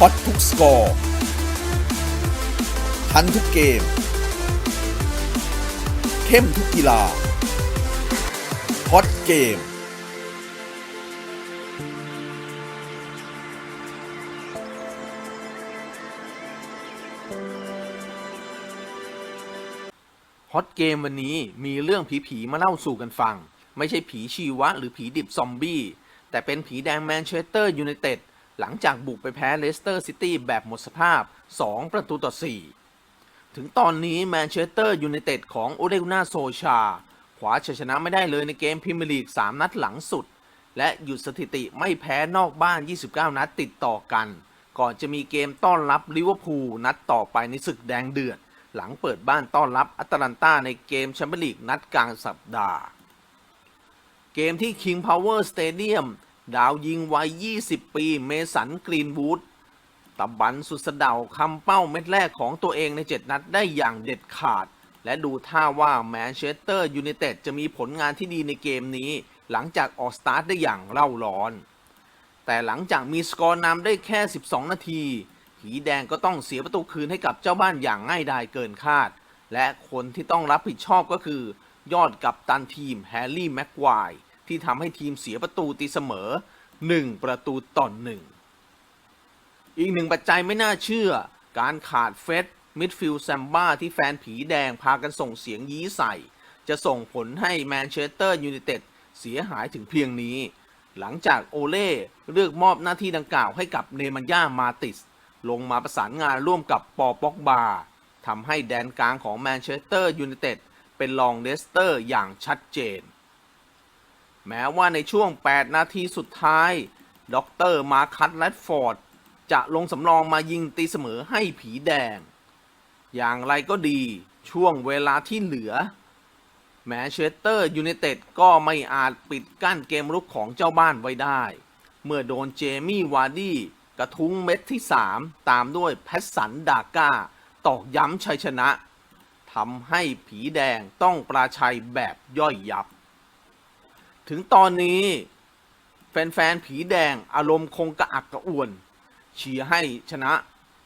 ฮอตทุกสกอร์ทันทุกเกม เข้มทุกกีฬาฮอตเกมฮอตเกมวันนี้มีเรื่องผีๆมาเล่าสู่กันฟัง ไม่ใช่ผีชีวะหรือผีดิบซอมบี้ แต่เป็นผีแดงแมนเชสเตอร์ยูไนเต็ด หลังจากบุกไปแพ้เลสเตอร์ซิตี้แบบหมดสภาพ 2 ประตูต่อ 4 ถึงตอนนี้แมนเชสเตอร์ยูไนเต็ดของโอเดกุนาโซชาขวาชัยชนะไม่ได้เลยในเกมพรีเมียร์ลีก 3 นัดหลังสุด และหยุดสถิติไม่แพ้นอกบ้าน 29 นัดติดต่อกัน ก่อนจะมีเกมต้อนรับลิเวอร์พูลนัดต่อไปในศึกแดงเดือด หลังเปิดบ้านต้อนรับอัตแลนตาในเกมแชมเปี้ยนลีกนัดกลางสัปดาห์ เกมที่ King Power Stadium ดาวยิงวัย 20 ปี เมสันกรีนวูดตะบันสุดสะเดาคำเป้าเม็ดแรกของตัวเองใน 7 นัดได้อย่างเด็ดขาด และดูท่าว่าแมนเชสเตอร์ยูไนเต็ดจะมีผลงานที่ดีในเกมนี้ หลังจากออกสตาร์ทได้อย่างเร่าร้อน แต่หลังจากมีสกอร์นำได้แค่ 12 นาทีผีแดงก็ต้องเสียประตูคืนให้กับเจ้าบ้านอย่างง่ายดายเกินคาด และคนที่ต้องรับผิดชอบก็คือ ยอดกับตันทีมแฮร์รี่แม็กควาย ที่ทำให้ทีมเสียประตูตีเสมอ 1 ประตูต่อหนึ่งอีกหนึ่งปัจจัยไม่น่าเชื่อ การขาดเฟสมิดฟิลด์แซมบ้าที่แฟนผีแดงพากันส่งเสียงยี้ใส่ จะส่งผลให้แมนเชสเตอร์ยูไนเต็ดเสียหายถึงเพียงนี้ หลังจากโอเล่เลือกมอบหน้าที่ดังกล่าวให้กับเนมันย่ามาติส ลงมาประสานงานร่วมกับปอป็อกบาทำให้แดนกลางของแมนเชสเตอร์ยูไนเต็ดเป็นรองเลสเตอร์อย่างชัดเจน แม้ว่าในช่วง 8 นาทีสุดท้ายด็อกเตอร์มาคัตแรดฟอร์ด จะลงสำรองมายิงตีเสมอให้ผีแดง อย่างไรก็ดีช่วงเวลาที่เหลือ แมนเชสเตอร์ยูไนเต็ดก็ไม่อาจปิดกั้นเกมรุกของเจ้าบ้านไว้ได้ เมื่อโดนเจมี่วาร์ดี้กระทุ้งเม็ดที่ 3 ตามด้วยแพสสันดาก้า ตอกย้ำชัยชนะทำให้ผีแดงต้องปราชัยแบบย่อยยับ ถึงตอนนี้ แฟนๆ ผีแดงอารมณ์คงกระอักกระอ่วนเชียร์ให้ชนะ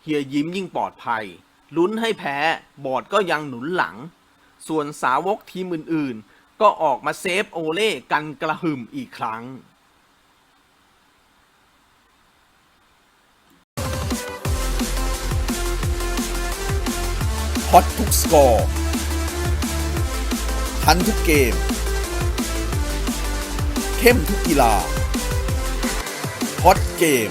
เฮียยิ้มยิ่งปลอดภัย ลุ้นให้แพ้บอร์ดก็ยังหนุนหลัง ส่วนสาวกทีมอื่นๆ ก็ออกมาเซฟโอเล่กันกระหึ่มอีกครั้งฮอตทุกสกอร์ทันทุกเกม เข้มทุกกีฬาฮอตเกม